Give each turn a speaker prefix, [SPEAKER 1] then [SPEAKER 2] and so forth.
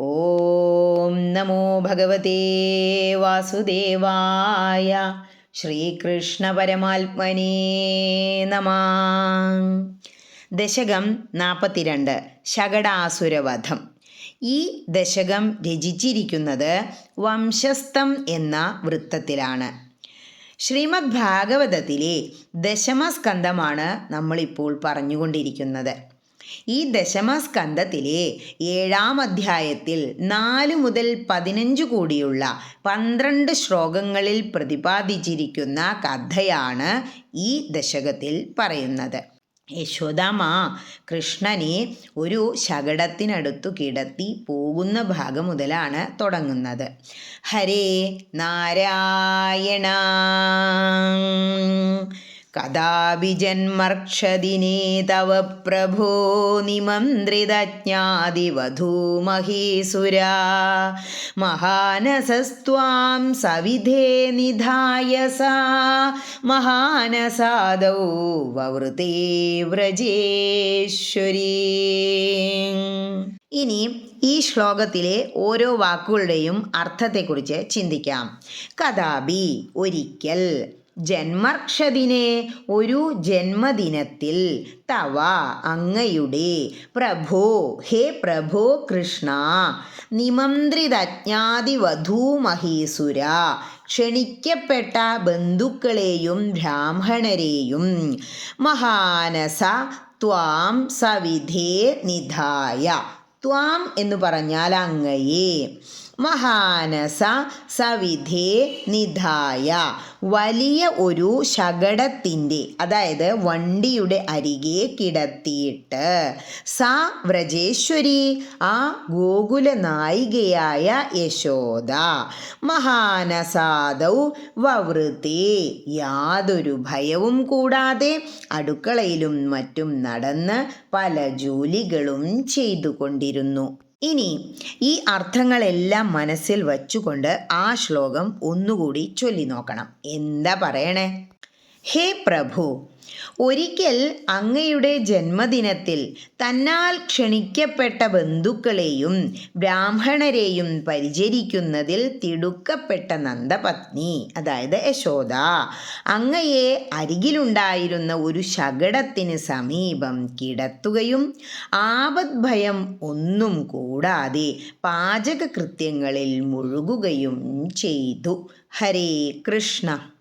[SPEAKER 1] ഓം നമോ ഭഗവതേ വാസുദേവായ ശ്രീകൃഷ്ണ പരമാത്മനേ നമ. ദശകം നാൽപ്പത്തിരണ്ട് ശകടാസുരവധം. ഈ ദശകം രചിച്ചിരിക്കുന്നത് വംശസ്ഥം എന്ന വൃത്തത്തിലാണ്. ശ്രീമദ് ഭാഗവതത്തിലെ ദശമസ്കന്ധമാണ് നമ്മളിപ്പോൾ പറഞ്ഞുകൊണ്ടിരിക്കുന്നത്. ഈ ദശമസ്കന്ധത്തിലെ ഏഴാം അധ്യായത്തിൽ നാല് മുതൽ പതിനഞ്ച് കൂടിയുള്ള പന്ത്രണ്ട് ശ്ലോകങ്ങളിൽ പ്രതിപാദിച്ചിരിക്കുന്ന കഥയാണ് ഈ ദശകത്തിൽ പറയുന്നത്. യശോദാമ കൃഷ്ണനെ ഒരു ശകടത്തിനടുത്തു കിടത്തി പോകുന്ന ഭാഗം മുതലാണ് തുടങ്ങുന്നത്. ഹരേ നാരായണ. കഥാപി ജന്മർക്ഷദിനേ തവ പ്രഭോ നിമന്ത്രിതജ്ഞാതിവധൂമഹീസുരാ. മഹാനസസ്ത്വാം സവിധേ നിധായ സാ മഹാനസാദൗ വവൃതേ വ്രജേശ്വരീ. ഇനി ഈ ശ്ലോകത്തിലെ ഓരോ വാക്കുകളുടെയും അർത്ഥത്തെക്കുറിച്ച് ചിന്തിക്കാം. കഥാപി ഒരിക്കൽ ജന്മർക്ഷദിനെ ഒരു ജന്മദിനത്തിൽ. തവ അങ്ങയുടെ പ്രഭോ ഹേ പ്രഭോ കൃഷ്ണ നിമന്ത്രിതജ്ഞാതിവധൂ മഹീസുര ക്ഷണിക്കപ്പെട്ട ബന്ധുക്കളെയും ബ്രാഹ്മണരെയും മഹാനസ ത്വാം സവിധേ നിധായ. ത്വാം എന്ന് പറഞ്ഞാൽ അങ്ങയെ. മഹാനസ സവിധേ നിധായ. വലിയ ഒരു ശകടത്തിന്റെ അതായത് വണ്ടിയുടെ അരികെ കിടത്തിയിട്ട് സ വ്രജേശ്വരി ആ ഗോകുല നായികയായ യശോദ മഹാനസാദൗ വവൃത്തി യാതൊരു ഭയവും കൂടാതെ അടുക്കളയിലും മറ്റും നടന്ന് പല ജോലികളും ചെയ്തുകൊണ്ടിരുന്നു. ഇനി ഈ അർത്ഥങ്ങളെല്ലാം മനസ്സിൽ വച്ചുകൊണ്ട് ആ ശ്ലോകം ഒന്നുകൂടി ചൊല്ലി നോക്കണം. എന്താ പറയണേ? ഹേ പ്രഭു ഒരിക്കൽ അങ്ങയുടെ ജന്മദിനത്തിൽ തന്നാൽ ക്ഷണിക്കപ്പെട്ട ബന്ധുക്കളെയും ബ്രാഹ്മണരെയും പരിചരിക്കുന്നതിൽ തിടുക്കപ്പെട്ട നന്ദപത്നി അതായത് യശോദ അങ്ങയെ അരികിലുണ്ടായിരുന്ന ഒരു ശകടത്തിന് സമീപം കിടത്തുകയും ആപത് ഭയം ഒന്നും കൂടാതെ പാചകകൃത്യങ്ങളിൽ മുഴുകുകയും ചെയ്തു. ഹരേ കൃഷ്ണ.